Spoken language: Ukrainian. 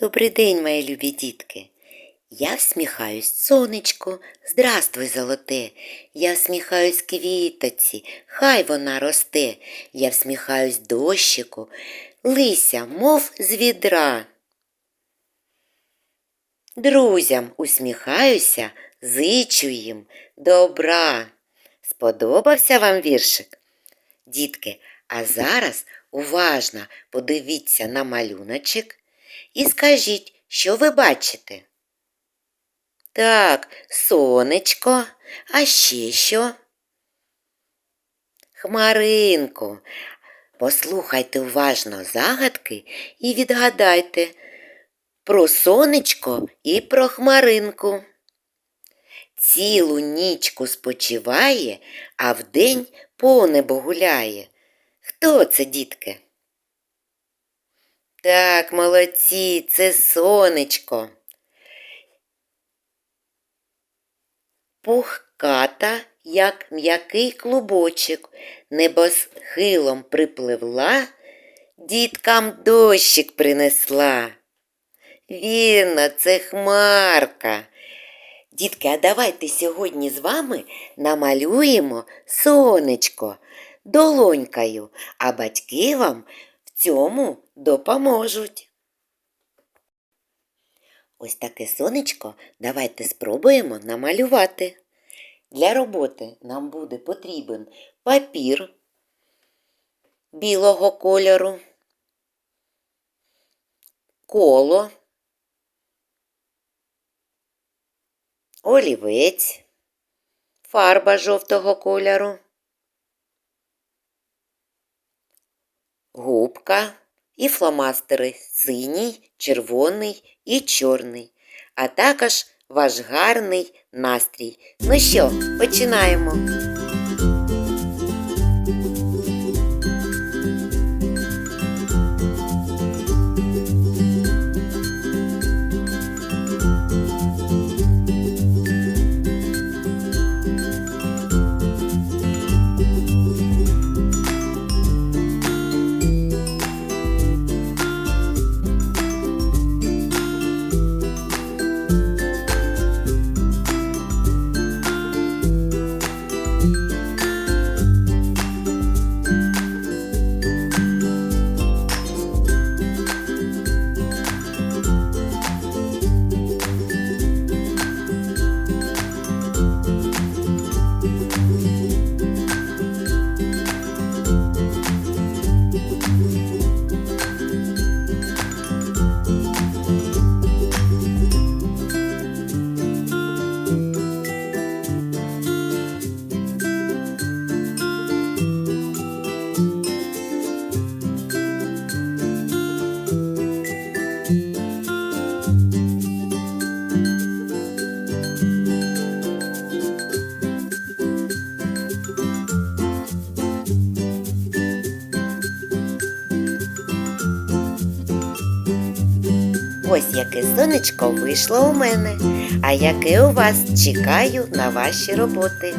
Добрий день, мої любі дітки. Я всміхаюсь сонечку, здравствуй, золоте. Я всміхаюсь квітоці, хай вона росте. Я всміхаюсь дощику, лися, мов з відра. Друзям усміхаюся, зичу їм добра. Сподобався вам віршик? Дітки, а зараз уважно подивіться на малюночок і скажіть, що ви бачите? Так, сонечко, а ще що? Хмаринку. Послухайте уважно загадки і відгадайте про сонечко і про хмаринку. Цілу нічку спочиває, а вдень по небу гуляє. Хто це, дітки? Так, молодці, це сонечко. Пухката, як м'який клубочок, небосхилом припливла, діткам дощик принесла. Вірно, це хмарка. Дітки, а давайте сьогодні з вами намалюємо сонечко долонькою, а батьки вам цьому допоможуть. Ось таке сонечко давайте спробуємо намалювати. Для роботи нам буде потрібен папір білого кольору, коло, олівець, фарба жовтого кольору, губка і фломастери синій, червоний і чорний, а також ваш гарний настрій. Ну що, починаємо. Ось яке сонечко вийшло у мене, а яке у вас чекаю на ваші роботи.